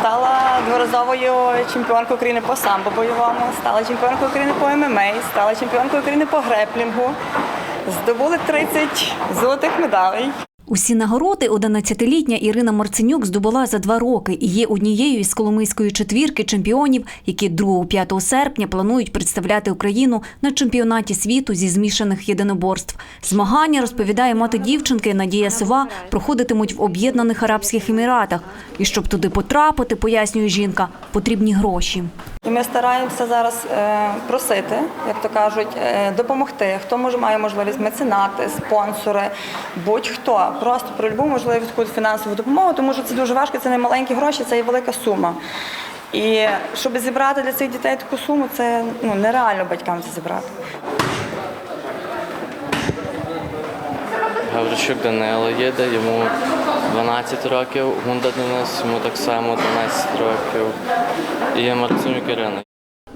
стала дворазовою чемпіонкою України по самбо бойовому, стала чемпіонкою України по ММА, стала чемпіонкою України по греплінгу. Здобули 30 золотих медалей. Усі нагороди 11-літня Ірина Марценюк здобула за два роки і є однією із Коломийської четвірки чемпіонів, які 2-5 серпня планують представляти Україну на чемпіонаті світу зі змішаних єдиноборств. Змагання розповідає мати дівчинки Надія Сова, проходитимуть в Об'єднаних Арабських Еміратах. І щоб туди потрапити, пояснює жінка, потрібні гроші. Ми стараємося зараз е, просити, як то кажуть, е, допомогти. Хто може має можливість меценати, спонсори, будь-хто. Просто про любу можливість фінансову допомогу, тому що це дуже важко, це не маленькі гроші, це і велика сума. І щоб зібрати для цих дітей таку суму, це ну, нереально батькам це зібрати. Гаврищук Данило їде, йому 12 років, Гунда Денис, йому так само 12 років. І Марцинюк Ірина.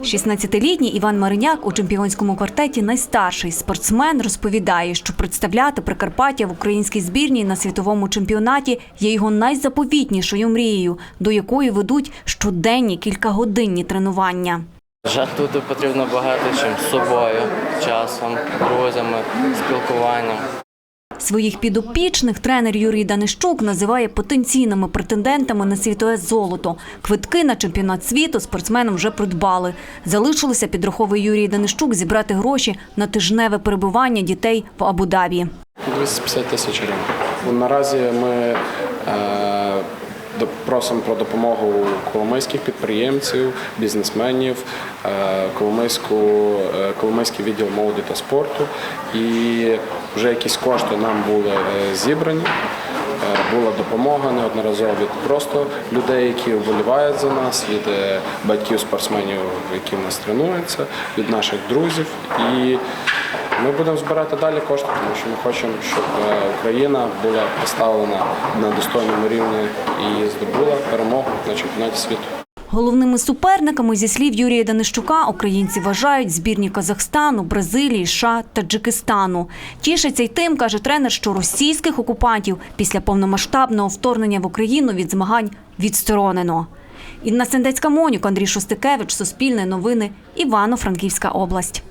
16-літній Іван Мариняк у чемпіонському квартеті найстарший спортсмен розповідає, що представляти Прикарпаття в українській збірній на світовому чемпіонаті є його найзаповітнішою мрією, до якої ведуть щоденні кількагодинні тренування. Жертвувати потрібно багато чим з собою, часом, друзями, спілкуванням. Своїх підопічних тренер Юрій Данищук називає потенційними претендентами на світове золото. Квитки на чемпіонат світу спортсменам вже придбали. Залишилося, підраховує Юрій Данищук, зібрати гроші на тижневе перебування дітей в Абу-Дабі. 250 тисяч гривень. Наразі ми е, просимо про допомогу коломийських підприємців, бізнесменів, е, Коломийську, е, Коломийський відділ молоді та спорту. І вже якісь кошти нам були е, зібрані. Була допомога неодноразово від просто людей, які вболівають за нас, від батьків спортсменів, які в нас тренуються, від наших друзів. І ми будемо збирати далі кошти, тому що ми хочемо, щоб е, Україна була поставлена на достойному рівні і здобула перемогу на чемпіонаті світу. Головними суперниками, зі слів Юрія Данищука, українці вважають збірні Казахстану, Бразилії, США, Таджикистану. Тішиться й тим, каже тренер, що російських окупантів після повномасштабного вторгнення в Україну від змагань відсторонено. Інна Сендецька Монюк, Андрій Шостикевич, Суспільне новини, Івано-Франківська область.